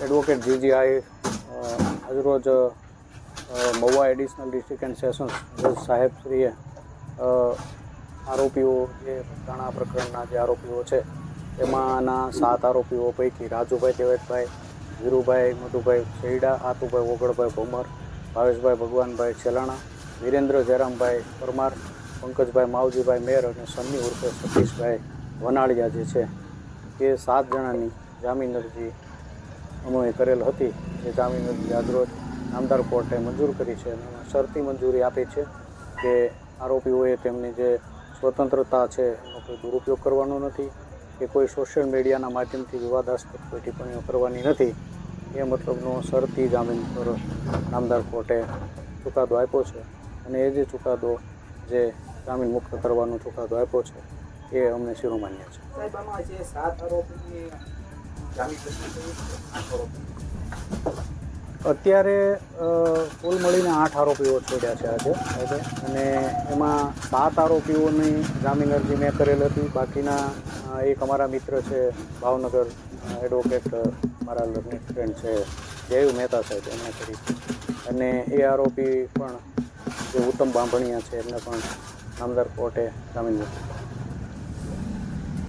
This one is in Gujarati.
એડવોકેટ જીજીઆઈ આજરોજ અ, Mahuva additional district and sessions જજ સાહેબશ્રીએ આરોપીઓ જે ઘણા પ્રકરણના જે આરોપીઓ છે એમાંના સાત આરોપીઓ પૈકી રાજુભાઈ દેવેશભાઈ ધીરુભાઈ મધુભાઈ શેરડા આતુભાઈ ઓગળભાઈ ભોમર ભાવેશભાઈ ભગવાનભાઈ છેલાણા વિરેન્દ્ર જયરામભાઈ પરમાર પંકજભાઈ માવજીભાઈ મેર અને સન્ની ઉર્ફે સતીશભાઈ વનાળિયા જે છે એ સાત જણાની જામીન અરજી અમોએ કરેલ હતી. જે જામીન અરજી આજરોજ નામદાર કોર્ટે મંજૂર કરી છે શરતી મંજૂરી આપી છે કે આરોપીઓએ તેમની જે સ્વતંત્રતા છે એનો કોઈ દુરુપયોગ કરવાનો નથી, કે કોઈ સોશિયલ મીડિયાના માધ્યમથી વિવાદાસ્પદ કોઈ ટિપ્પણીઓ કરવાની નથી. એ મતલબનો શરતી જામીન પર નામદાર કોર્ટે ચુકાદો આપ્યો છે અને એ જે ચુકાદો જે જામીન મુક્ત કરવાનો ચુકાદો આપ્યો છે, એ અમને શિરોમાન્ય છે. અત્યારે કુલ મળીને આઠ આરોપીઓ છોડ્યા છે આજે. ઓકે? અને એમાં સાત આરોપીઓની જામીન અરજી મેં કરેલ હતી. બાકીના એક અમારા મિત્ર છે, ભાવનગર એડવોકેટ મારા લર્નિંગ ફ્રેન્ડ છે, જયુ મહેતા સાહેબ એમને કરી અને એ આરોપી પણ જે ઉત્તમ બાંભણિયા છે, એમને પણ નામદાર કોર્ટે જામીન કર્યા.